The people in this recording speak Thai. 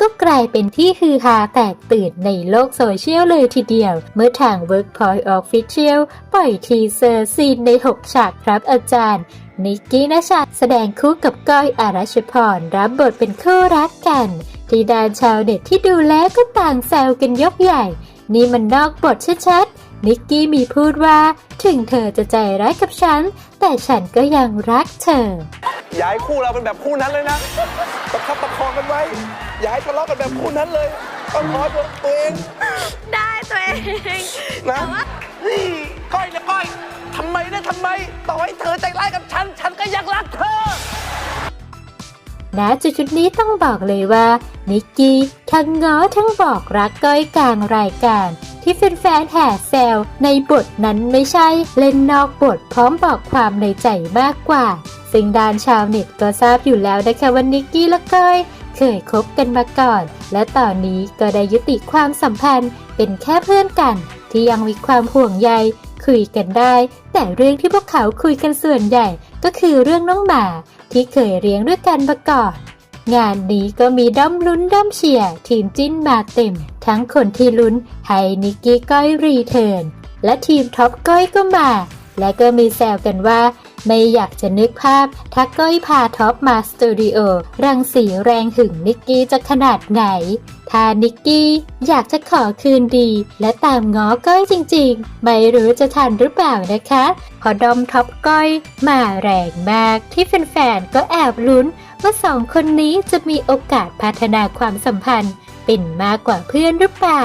ก็กลายเป็นที่ฮือฮาแตกตื่นในโลกโซเชียลเลยทีเดียว เมื่อทาง Workpoint Official ปล่อยทีเซอร์ซีนใน 6 ฉากครับอาจารย์นิกกี้นชาแสดงคู่กับก้อยอารัชพรรับบทเป็นคู่รักกัน ที่ดานชาวเน็ตที่ดูแล้วก็ต่างแซวกันยกใหญ่ นี่มันนอกบทชัดๆ นิกกี้มีพูดว่า ถึงเธอจะใจร้ายกับฉัน แต่ฉันก็ยังรักเธอย่าให้คู่เราเป็นแบบคู่นั้นเลยนะ ไว้ อย่าให้ทะเลาะกันแบบคู่นั้นเลย ต้องขอตัวตัวเอง ได้ตัวเองนะนี่ก้อยนะก้อยทำไมนะทำไม ต่อให้เธอใจร้ายกับฉัน ฉันก็ยังรักเธอ ณจุดจุดๆนี้ต้องบอกเลยว่า นิกกี้ทั้งง้อทั้งบอกรักก้อยกลางรายการ ที่แฟนๆแห่แซวในบทนั้นไม่ใช่เล่นนอกบทพร้อมบอกความในใจมากกว่า ซึ่งด้านชาวเน็ตก็ทราบอยู่แล้วนะคะว่านิกกี้และก้อย เคยคบกันมาก่อน และตอนนี้ก็ได้ยุติความสัมพันธ์เป็นแค่เพื่อนกัน ที่ยังมีความห่วงใย คุยกันได้ แต่เรื่องที่พวกเขาคุยกันส่วนใหญ่ ก็คือเรื่องน้องหมาที่เคยเลี้ยงด้วยกันมาก่อนงานนี้ก็มีด้อมลุ้นด้อมเชียร์ทีมจิ้นมาเต็ม ทั้งคนที่ลุ้นให้นิกกี้ก้อยรีเทิร์นและทีมท็อปก้อยก็มา และก็มีแซวกันว่า ไม่อยากจะนึกภาพถ้าก้อยพาท็อปมาสตูดิโอรังสีแรงหึงนิกกี้จะขนาดไหน ถ้านิกกี้อยากจะขอคืนดี และตามง้อก้อยจริงๆ ไม่รู้จะทันหรือเปล่านะคะพอดอมท็อปก้อยมาแรงมากที่แฟนๆก็แอบลุ้น ว่าสองคนนี้จะมีโอกาสพัฒนาความสัมพันธ์ เป็นมากกว่าเพื่อนหรือเปล่า